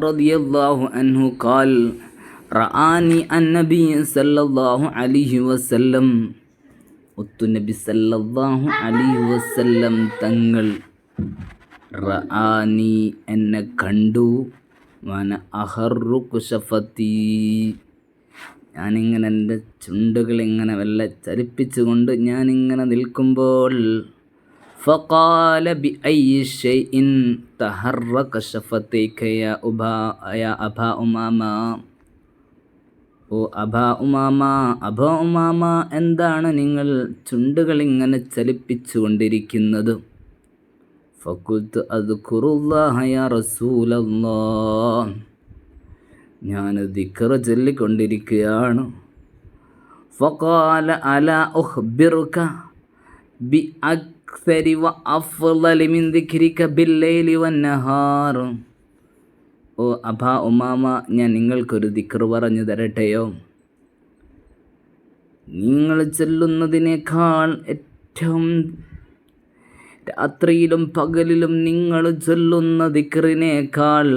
رضي الله عنه قال رآني النبي صلى الله عليه وسلم നബി സല്ലല്ലാഹു അലൈഹി വസല്ലം തങ്ങൾ റആനി എന്നെ കണ്ടു വന അഹറു കുശഫത്തി ഞാനിങ്ങനെ എൻ്റെ ചുണ്ടുകൾ ഇങ്ങനെ വല്ല ചലിപ്പിച്ചുകൊണ്ട് ഞാനിങ്ങനെ നിൽക്കുമ്പോൾ فقال بأي شيء تحرك شفتيك يا أبا يا أبا أمامة ഓ അബാ ഉമാമ അബാ ഉമാമ എന്താണ് നിങ്ങൾ ചുണ്ടുകൾ ഇങ്ങനെ ചലിപ്പിച്ചു കൊണ്ടിരിക്കുന്നത് ഫക്കുത്ത് അത് കുറുല്ലാഹയ റസൂലല്ലാ ഞാൻ ദിക്കറ ചൊല്ലിക്കൊണ്ടിരിക്കുകയാണ് ഫക്കാല അല ഉഹ്ബിറുക ബി അക്സരി വ അഫ്ളലി മിൻ ദിക്രിക ബില്ലൈലി വന്നഹാർ ഓ അഭാ ഉമാമ ഞാൻ നിങ്ങൾക്കൊരു ദിക്ർ പറഞ്ഞു തരട്ടെയോ? നിങ്ങൾ ചെല്ലുന്നതിനേക്കാൾ ഏറ്റവും രാത്രിയിലും പകലിലും നിങ്ങൾ ചൊല്ലുന്ന ദിക്റിനേക്കാൾ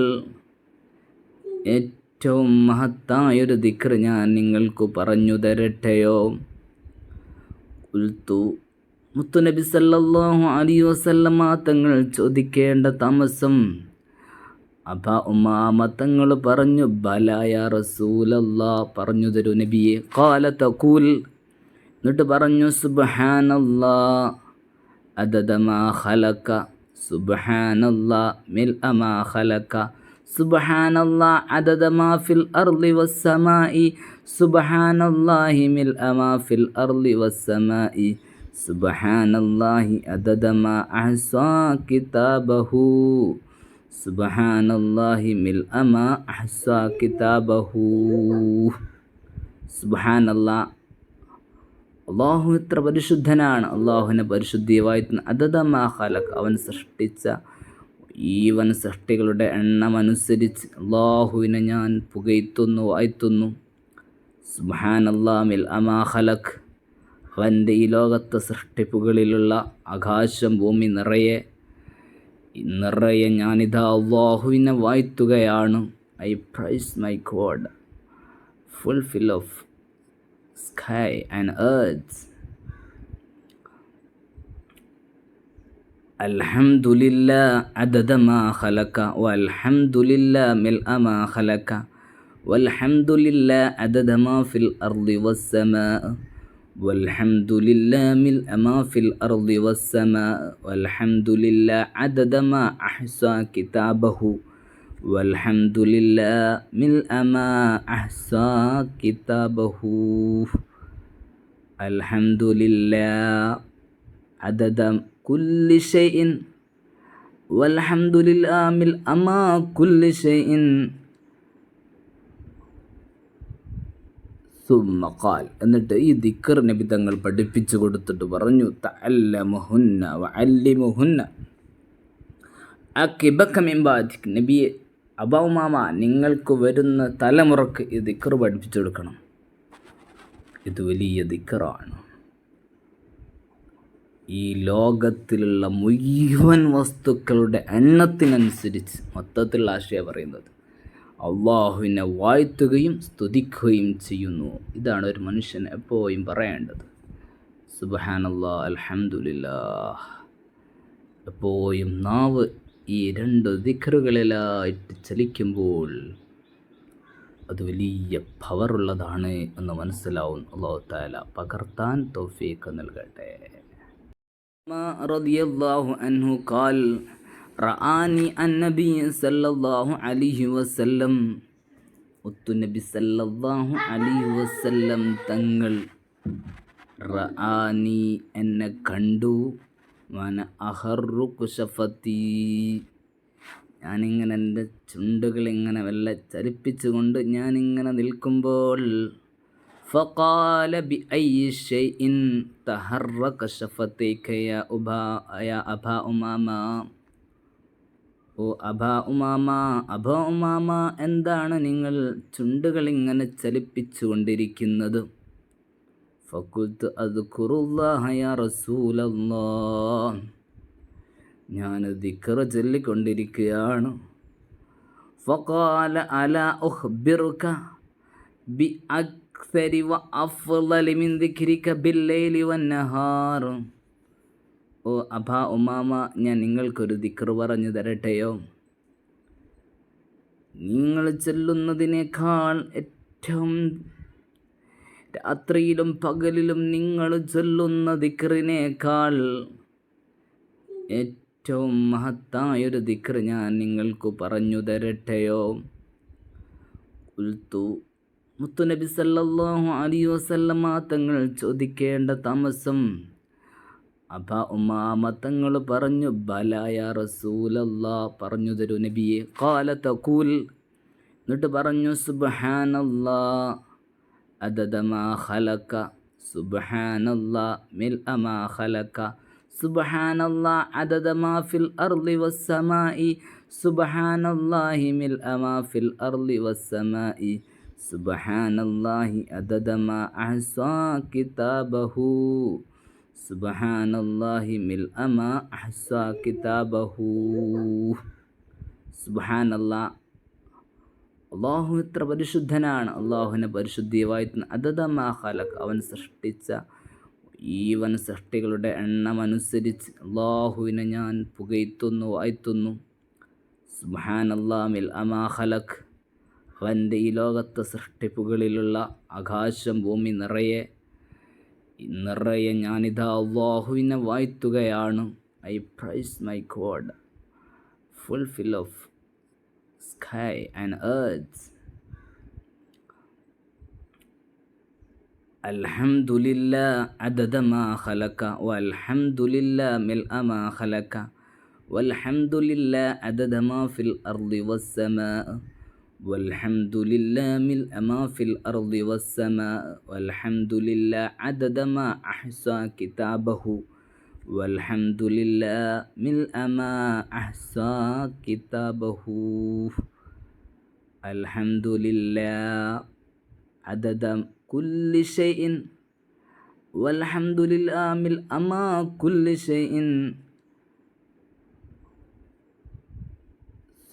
ഏറ്റവും മഹത്തായൊരു ദിക്ർ ഞാൻ നിങ്ങൾക്ക് പറഞ്ഞു തരട്ടെയോ? ഉൽത്തു മുത്തുനബി സല്ലല്ലാഹു അലി വസല്ലമ തങ്ങൾ ചോദിക്കേണ്ട താമസം. അബ ഉമാമ തങ്ങൾ പറഞ്ഞു ബലായ റസൂലല്ലാ പറഞ്ഞു തരൂ നബിയെ. കാല തകൂൽ എന്നിട്ട് പറഞ്ഞു സുബഹാനല്ലാ അദദമാ ഖലക സുബഹാനല്ലാ മിൽ അമാ ഖലക സുബഹാനല്ലാ അദദമാ ഫിൽ അർളി വസ്സമാഇ സുബ്ഹാനല്ലാഹി മിൽ അമാ ഫിൽ അർളി വസ്സമാഇ സുബ്ഹാനല്ലാഹി അദദമാ അഹ്സാ കിതാബഹു. സുബഹാനല്ലാഹി മിൽ അമ അഹ്സ കിതാബഹു. സുബഹാനല്ലാ. അള്ളാഹു എത്ര പരിശുദ്ധനാണ്. അള്ളാഹുവിനെ പരിശുദ്ധിയായി അദദമ ഖലഖ്. അവൻ സൃഷ്ടിച്ച ഈവൻ സൃഷ്ടികളുടെ എണ്ണം അനുസരിച്ച് അള്ളാഹുവിനെ ഞാൻ പുകയ്ത്തുന്നു വായ്ത്തുന്നു സുബഹാനല്ലാ മിൽ അമാ ഖലക് അവൻ്റെ ഈ ലോകത്തെ സൃഷ്ടിപ്പുകളിലുള്ള ആകാശം ഭൂമി നിറയെ നിറയെ ഞാനിതാ അള്ളാഹുവിനെ വാഴ്ത്തുകയാണ് I praise my God fulfil of sky and earth الحمد لله عدد ما خلق والحمد لله ملء ما خلق والحمد لله عدد ما في الأرض والسماء والحمد لله ملء ما في الأرض والسماء والحمد لله عدد ما أحصى كتابه والحمد لله ملء ما أحصى كتابه. الحمد لله عدد كل شيء والحمد لله ملء ما كل شيء. സുമ്മക്കാൽ എന്നിട്ട് ഈ ദിക്കർ നബി തങ്ങൾ പഠിപ്പിച്ചു കൊടുത്തിട്ട് പറഞ്ഞു തല്ലമുഹുന്ന വല്ലിമുഹുന്ന ആ കിബക്കമിമ്പാദിക് നബിയെ അബൗമാമ നിങ്ങൾക്ക് വരുന്ന തലമുറയ്ക്ക് ഈ ദിക്കർ പഠിപ്പിച്ചു കൊടുക്കണം. ഇത് വലിയ ദിക്കറാണ്. ഈ ലോകത്തിലുള്ള മുഴുവൻ വസ്തുക്കളുടെ എണ്ണത്തിനനുസരിച്ച് മൊത്തത്തിലുള്ള ആശയം പറയുന്നത് അള്ളാഹുവിനെ വാഴ്ത്തുകയും സ്തുതിക്കുകയും ചെയ്യുന്നു. ഇതാണ് ഒരു മനുഷ്യൻ എപ്പോഴും പറയേണ്ടത്. സുബഹാനല്ലാ അൽഹംദുലില്ലാ എപ്പോഴും നാവ് ഈ രണ്ട് ദിഖറുകളിലായിട്ട് ചലിക്കുമ്പോൾ അത് വലിയ പവറുള്ളതാണ് എന്ന് മനസ്സിലാവും. അള്ളാഹു താല പകർത്താൻ തൗഫീഖ് നൽകട്ടെ. റളിയല്ലാഹു അൻഹു ഖാൽ റആനി അന്നബി സല്ലല്ലാഹു അലൈഹി വസല്ലം നബി സല്ലല്ലാഹു അലൈഹി വസല്ലം തങ്ങൾ റആനി എന്നെ കണ്ടു വന അഹറു കുശഫത്തി ഞാനിങ്ങനെ എൻ്റെ ചുണ്ടുകൾ ഇങ്ങനെ വല്ല ചലിപ്പിച്ചുകൊണ്ട് ഞാനിങ്ങനെ നിൽക്കുമ്പോൾ فقال بأي شيء تحرك شفتيك يا أبا يا أبا أمامة ഓ അബാ ഉമാമ അബാ ഉമാമ എന്താണ് നിങ്ങൾ ചുണ്ടുകൾ ഇങ്ങനെ ചലിപ്പിച്ചു കൊണ്ടിരിക്കുന്നത് ഫക്കുത്ത് അത് ഞാൻ ദിക്കറ ചൊല്ലിക്കൊണ്ടിരിക്കുകയാണ്. ഫക്കാല അല ഉഹ്ബിറുക ബി അക്സരി വ അഫ്ലി മിൻ ദിക്രിക വന്നഹാറും ഓ അഭാ ഉമാമ ഞാൻ നിങ്ങൾക്കൊരു ദിക്ർ പറഞ്ഞു തരട്ടെയോ? നിങ്ങൾ ചൊല്ലുന്നതിനേക്കാൾ ഏറ്റവും രാത്രിയിലും പകലിലും നിങ്ങൾ ചൊല്ലുന്ന ദിക്റിനേക്കാൾ ഏറ്റവും മഹത്തായൊരു ദിക്ർ ഞാൻ നിങ്ങൾക്ക് പറഞ്ഞു തരട്ടെയോ? ഉൽത്തു മുത്തുനബി സല്ലല്ലാഹു അലിയോ വസല്ലമ തങ്ങൾ ചോദിക്കേണ്ട താമസം അബ ഉമാമ തങ്ങൾ പറഞ്ഞു ബലായ റസൂലല്ലാ പറഞ്ഞു തരൂ നബിയെ കാല തക്കൂൽ എന്നിട്ട് പറഞ്ഞു സുബ്ഹാനല്ലാ عدد ما خلق سبحان الله ملء ما خلق سبحان الله عدد ما في الأرض والسماء سبحان الله ملء ما في الأرض والسماء سبحان الله عدد ما أحصى كتابه സുബഹാനല്ലാഹി മിൽ അമ അഹ്സ കിതാബഹു. സുബഹാനല്ലാ. അള്ളാഹു എത്ര പരിശുദ്ധനാണ്. അള്ളാഹുവിനെ പരിശുദ്ധിയെ വായിത്തുന്ന അതതമാ ഖലഖ്. അവൻ സൃഷ്ടിച്ച ഈവൻ സൃഷ്ടികളുടെ എണ്ണമനുസരിച്ച് അള്ളാഹുവിനെ ഞാൻ പുകയ്ത്തുന്നു വായ്ത്തുന്നു സുബാൻ മിൽ അമാ ഖലഖ്. അവന്റെ ഈ ലോകത്തെ സൃഷ്ടിപ്പുകളിലുള്ള ആകാശം ഭൂമി നിറയെ നിറയെ ഞാനിതാ അള്ളാഹുവിനെ വായ്ത്തുകയാണ് I praise my God fulfil of sky and earth. الحمد لله عدد ما خلق والحمد لله ملء ما خلق والحمد لله عدد ما في الأرض والسماء والحمد لله ملء ما في الأرض والسماء والحمد لله عدد ما أحصى كتابه والحمد لله ملء ما أحصى كتابه. الحمد لله عدد كل شيء والحمد لله ملء ما كل شيء.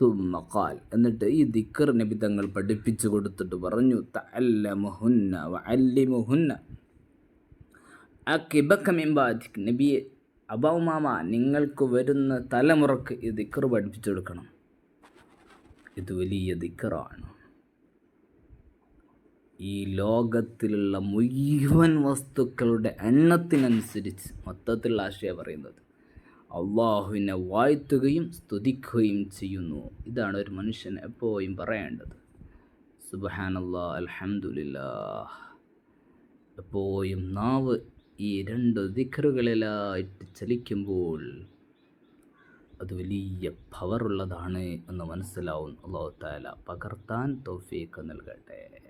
സുമ്മക്കാൽ എന്നിട്ട് ഈ ദിക്കർ നബി തങ്ങൾ പഠിപ്പിച്ചു കൊടുത്തിട്ട് പറഞ്ഞു നബിയെ അബൗമാമ നിങ്ങൾക്ക് വരുന്ന തലമുറയ്ക്ക് ഈ ദിക്കർ പഠിപ്പിച്ചു കൊടുക്കണം. ഇത് വലിയ ദിക്കറാണ്. ഈ ലോകത്തിലുള്ള മുഴുവൻ വസ്തുക്കളുടെ എണ്ണത്തിനനുസരിച്ച് മൊത്തത്തിലുള്ള ആശയം പറയുന്നത് അള്ളാഹുവിനെ വാഴ്ത്തുകയും സ്തുതിക്കുകയും ചെയ്യുന്നു. ഇതാണ് ഒരു മനുഷ്യൻ എപ്പോഴും പറയേണ്ടത്. സുബഹാനല്ലാ അൽഹംദുലില്ലാ എപ്പോഴും നാവ് ഈ രണ്ട് ദിഖറുകളിലായിട്ട് ചലിക്കുമ്പോൾ അത് വലിയ പവറുള്ളതാണ് എന്ന് മനസ്സിലാവും. അള്ളാഹു താല പകർത്താൻ തോഫിയൊക്കെ നൽകട്ടെ.